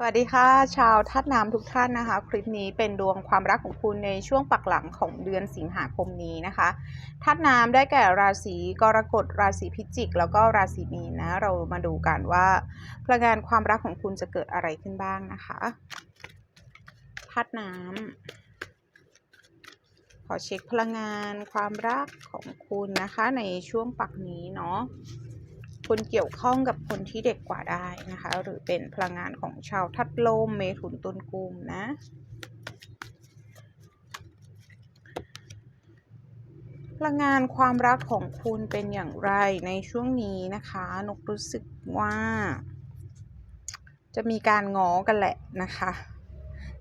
สวัสดีค่ะ ชาวธาตุน้ำทุกท่านนะคะ คลิปนี้เป็นดวงความรักของคุณในช่วงปักหลังของเดือนสิงหาคมนี้นะคะธาตุน้ำได้แก่ราศีกรกฎราศีพิจิก แล้วก็ราศีมีนนะเรามาดูกันว่าพลังงานความรักของคุณจะเกิดอะไรขึ้นบ้างนะคะธาตุน้ำขอเช็คพลังงานความรักของคุณนะคะในช่วงปักนี้เนาะ คุณเกี่ยวข้องกับคนที่เด็กกว่าได้นะคะ หรือเป็นพลังงานของชาวทัดลมเมถุนตุลกุมนะพลังงานความรักของคุณเป็นอย่างไรในช่วงนี้นะคะนกรู้สึกว่า จะมีการง้อกันแหละนะคะ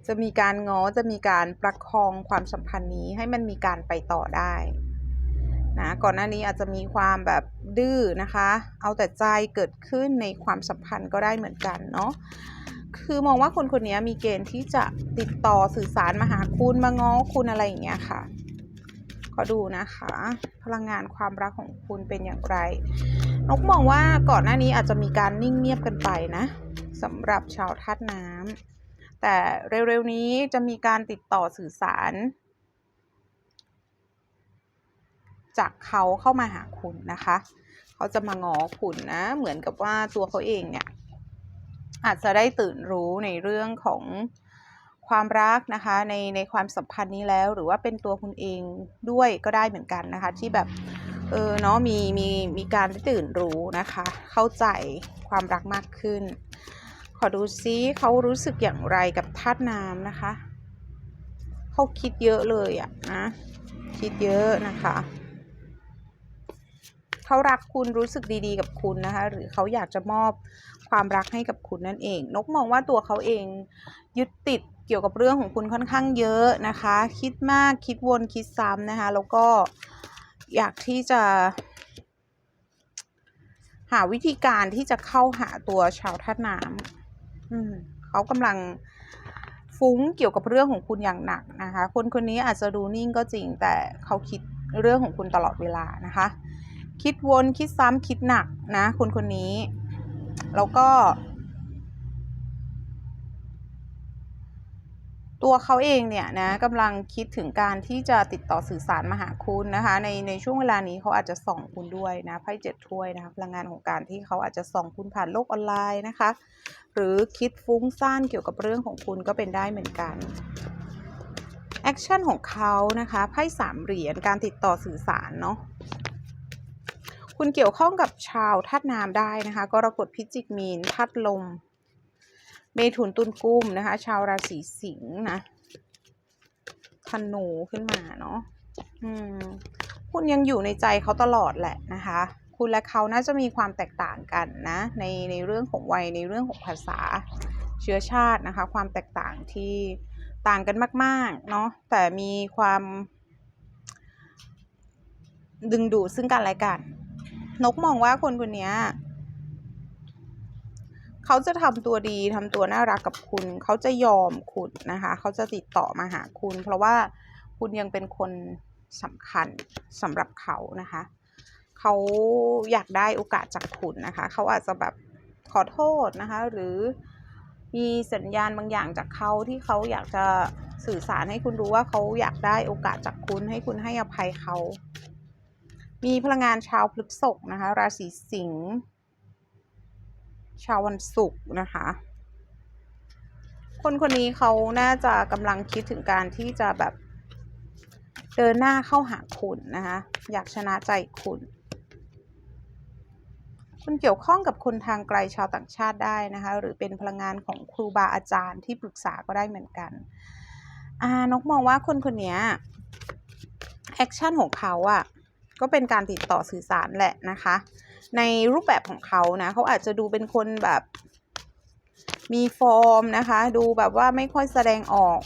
จะมีการง้อจะมีการประคองความสัมพันธ์นี้ให้มันมีการไปต่อได้ นะก่อนหน้านี้อาจจะมีความแบบดื้อนะคะ เอาแต่ใจเกิดขึ้นในความสัมพันธ์ก็ได้เหมือนกันเนาะคือมองว่าคนคนนี้มีเกณฑ์ที่จะติดต่อสื่อสารมาหาคุณมาง้อคุณอะไรอย่างเงี้ยค่ะ ขอดูนะคะ พลังงานความรักของคุณเป็นอย่างไรนกมองว่าก่อนหน้านี้อาจจะมีการนิ่งเงียบกันไปนะสำหรับชาวธาตุน้ำแต่เร็วๆนี้จะมีการติดต่อสื่อสาร จากเขาเข้ามาหาคุณนะคะ เขาจะมางอคุณนะ เหมือนกับว่าตัวเขาเองเนี่ยอาจจะได้ตื่นรู้ในเรื่องของความรักนะคะ ในในความสัมพันธ์นี้แล้ว หรือว่าเป็นตัวคุณเองด้วยก็ได้เหมือนกันนะคะ ที่แบบเออเนาะมีมีมีการได้ตื่นรู้นะคะ เข้าใจความรักมากขึ้น ขอดูซิเขารู้สึกอย่างไรกับธาตุน้ำนะคะเขาคิดเยอะเลยอะนะคิดเยอะนะคะ เขารักคุณรู้สึกดีๆกับคุณนะคะ หรือเขาอยากจะมอบความรักให้กับคุณนั่นเอง นกมองว่าตัวเขาเองยึดติดเกี่ยวกับเรื่องของคุณค่อนข้างเยอะนะคะ คิดมากคิดวนคิดซ้ำนะคะ แล้วก็อยากที่จะ หาวิธีการที่จะเข้าหาตัวชาวท่าน้ำเขากำลังฟุ้งเกี่ยวกับเรื่องของคุณอย่างหนักนะคะ คนคนนี้อาจจะดูนิ่งก็จริงแต่เขาคิดเรื่องของคุณตลอดเวลานะคะ คิดวนคิดซ้ำคิดหนักนะ คนคนนี้ แล้วก็ ตัวเขาเองเนี่ยนะกำลังคิดถึงการที่จะติดต่อสื่อสารมาหาคุณนะคะ ในในช่วงเวลานี้เขาอาจจะส่องคุณด้วยนะไพ่เจ็ดถ้วยนะคะพลังงานของการที่เขาอาจจะส่องคุณผ่านโลกออนไลน์นะคะ หรือคิดฟุ้งซ่านเกี่ยวกับเรื่องของคุณก็เป็นได้เหมือนกันแอคชั่นของเขานะคะไพ่สามเหรียญการติดต่อสื่อสารเนาะ คุณเกี่ยวข้องกับชาวธาตุน้ำได้นะคะกรกฎพิจิกมีนธาตุลม เมถุนตุลกุ้มนะคะ ชาวราศีสิงห์นะธนูขึ้นมาเนาะคุณยังอยู่ในใจเขาตลอดแหละนะคะ คุณและเขาน่าจะมีความแตกต่างกันนะในในเรื่องของวัยในเรื่องของภาษาเชื้อชาตินะคะ ความแตกต่างที่ต่างกันมากๆเนาะแต่มีความดึงดูดซึ่งกันและกัน นกมองว่าคนคนนี้เขาจะทำตัวดีทำตัวน่ารักกับคุณ เขาจะยอมคุณนะคะ เขาจะติดต่อมาหาคุณ เพราะว่าคุณยังเป็นคนสำคัญสำหรับเขานะคะ เขาอยากได้โอกาสจากคุณนะคะ เขาอาจจะแบบขอโทษนะคะ หรือมีสัญญาณบางอย่างจากเขาที่เขาอยากจะสื่อสารให้คุณรู้ว่าเขาอยากได้โอกาสจากคุณให้คุณให้อภัยเขา มีพลังงานชาวพฤษภนะคะ ราศีสิงห์ ชาววันศุกร์นะคะ คนคนนี้เขาน่าจะกำลังคิดถึงการที่จะแบบเดินหน้าเข้าหาคุณนะคะ อยากชนะใจคุณคุณเกี่ยวข้องกับคนทางไกลชาวต่างชาติได้นะคะ หรือเป็นพลังงานของครูบาอาจารย์ที่ปรึกษาก็ได้เหมือนกันอ่านกมองว่าคนคนนี้แอคชั่นของเขาอะ ก็เป็นการติดต่อสื่อสารแหละนะคะ ในรูปแบบของเขานะเขาอาจจะดูเป็นคนแบบมีฟอร์มนะคะ ดูแบบว่าไม่ค่อยแสดงออก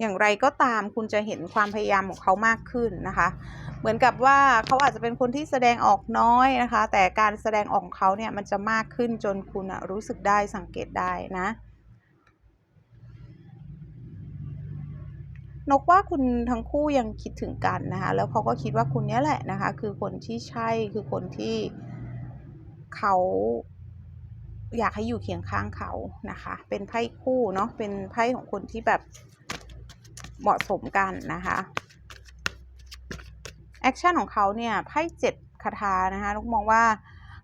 อย่างไรก็ตามคุณจะเห็นความพยายามของเขามากขึ้นนะคะ เหมือนกับว่าเขาอาจจะเป็นคนที่แสดงออกน้อยนะคะ แต่การแสดงออกของเขาเนี่ยมันจะมากขึ้นจนคุณรู้สึกได้สังเกตได้นะ นกว่าคุณทั้งคู่ยังคิดถึงกันนะคะ แล้วเขาก็คิดว่าคุณเนี้ยแหละนะคะ คือคนที่ใช่คือคนที่เขาอยากให้อยู่เคียงข้างเขานะคะ เป็นไพ่คู่เนาะเป็นไพ่ของคนที่แบบเหมาะสมกันนะคะแอคชั่นของเขาเนี่ยไพ่เจ็ดคาถานะคะลูกมองว่า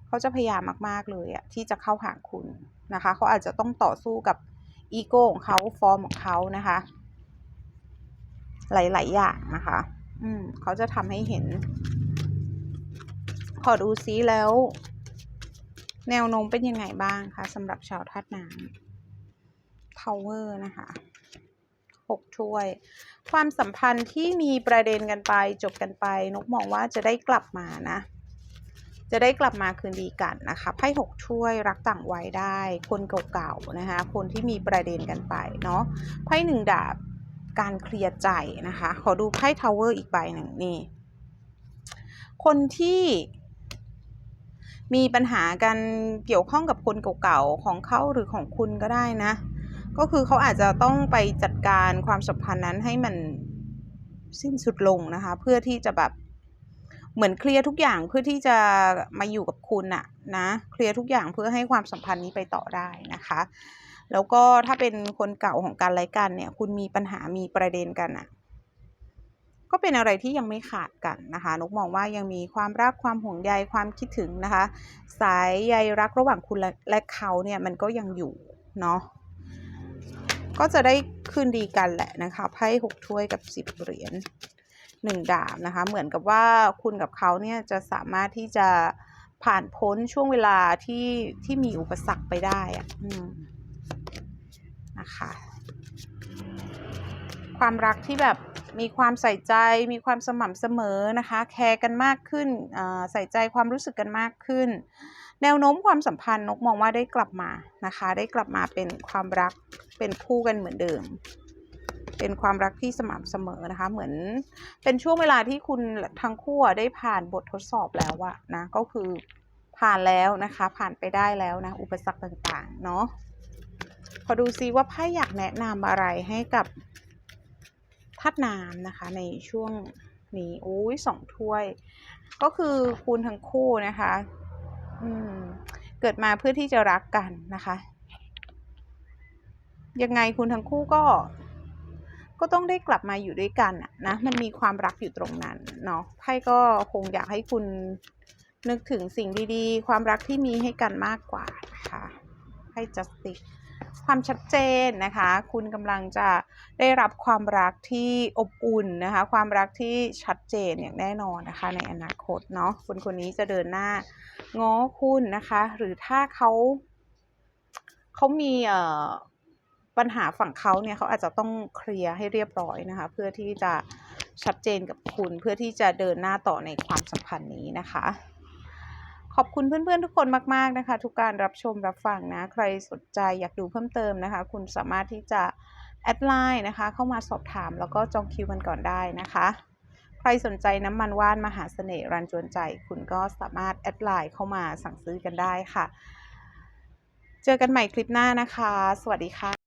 เขาจะพยายามมาก ๆ เลยอะที่จะเข้าหาคุณนะคะ เขาอาจจะต้องต่อสู้กับอีโก้ของเขาฟอร์มของเขานะคะ หลาย ๆ อย่างนะคะ อืมเขาจะทำให้เห็น ขอดูซิแล้ว แนวโน้มเป็นยังไงบ้างคะสำหรับชาวธาตุน้ำทาวเวอร์นะคะหกถ้วย ความสัมพันธ์ที่มีประเด็นกันไปจบกันไป นกมองว่าจะได้กลับมานะ จะได้กลับมาคืนดีกันนะคะไพ่หกถ้วยรักต่างวัยได้ คนเก่าๆนะคะ คนที่มีประเด็นกันไปเนาะไพ่หนึ่งดาบ การเคลียร์ใจนะคะ ขอดูไพ่ทาวเวอร์อีกใบหนึ่งนี่ คนที่มีปัญหากันเกี่ยวข้องกับคนเก่าๆ ของเขาหรือของคุณก็ได้นะ ก็คือเขาอาจจะต้องไปจัดการความสัมพันธ์นั้นให้มันสิ้นสุดลงนะคะ เพื่อที่จะแบบเหมือนเคลียร์ทุกอย่างเพื่อที่จะมาอยู่กับคุณอะนะ เคลียร์ทุกอย่างเพื่อให้ความสัมพันธ์นี้ไปต่อได้นะคะ แล้วก็ถ้าเป็นคนเก่าของการไล่กันเนี่ย คุณมีปัญหามีประเด็นกันอะก็เป็นอะไรที่ยังไม่ขาดกันนะคะ นกมองว่ายังมีความรักความห่วงใยความคิดถึงนะคะ สายใยรักระหว่างคุณและและเขาเนี่ยมันก็ยังอยู่เนาะก็จะได้คืนดีกันแหละนะคะไพ่หกถ้วยกับสิบเหรียญหนึ่งดาบนะคะ เหมือนกับว่าคุณกับเขาเนี่ยจะสามารถที่จะผ่านพ้นช่วงเวลาที่ที่มีอุปสรรคไปได้อะอืม นะคะ ความรักที่แบบมีความใส่ใจ มีความสม่ำเสมอนะคะ แคร์กันมากขึ้นใส่ใจความรู้สึกกันมากขึ้น แนวโน้มความสัมพันธ์นกมองว่าได้กลับมานะคะ ได้กลับมาเป็นความรักเป็นคู่กันเหมือนเดิม เป็นความรักที่สม่ำเสมอนะคะ เหมือนเป็นช่วงเวลาที่คุณทั้งคู่ได้ผ่านบททดสอบแล้วอะนะก็คือผ่านแล้วนะคะ ผ่านไปได้แล้วนะ อุปสรรคต่างๆ เนาะ ขอดูซิว่าไพ่อยากแนะนำอะไรให้กับธาตุน้ำนะคะ ในช่วงนี้โอ้ยสองถ้วย ก็คือคุณทั้งคู่นะคะ อืม เกิดมาเพื่อที่จะรักกันนะคะ ยังไงคุณทั้งคู่ก็ ก็ต้องได้กลับมาอยู่ด้วยกันนะ มันมีความรักอยู่ตรงนั้นเนาะไพ่ก็คงอยากให้คุณนึกถึงสิ่งดีๆ ความรักที่มีให้กันมากกว่านะคะไพ่ justice ความชัดเจนนะคะ คุณกำลังจะได้รับความรักที่อบอุ่นนะคะ ความรักที่ชัดเจนอย่างแน่นอนนะคะ ในอนาคตเนาะคนคนนี้จะเดินหน้าง้อคุณนะคะ หรือถ้าเขาเขามีเอ่อปัญหาฝั่งเขาเนี่ยเขาอาจจะต้องเคลียร์ให้เรียบร้อยนะคะ เพื่อที่จะชัดเจนกับคุณเพื่อที่จะเดินหน้าต่อในความสัมพันธ์นี้นะคะ ขอบคุณเพื่อนๆทุกคนมากๆนะคะ ทุกการรับชมรับฟังนะ ใครสนใจอยากดูเพิ่มเติมนะคะ คุณสามารถที่จะแอดไลน์นะคะ เข้ามาสอบถามแล้วก็จองคิวกันก่อนได้นะคะ ใครสนใจน้ำมันว่านมหาเสน่ห์รันจวนใจ คุณก็สามารถแอดไลน์เข้ามาสั่งซื้อกันได้ค่ะ เจอกันใหม่คลิปหน้านะคะ สวัสดีค่ะ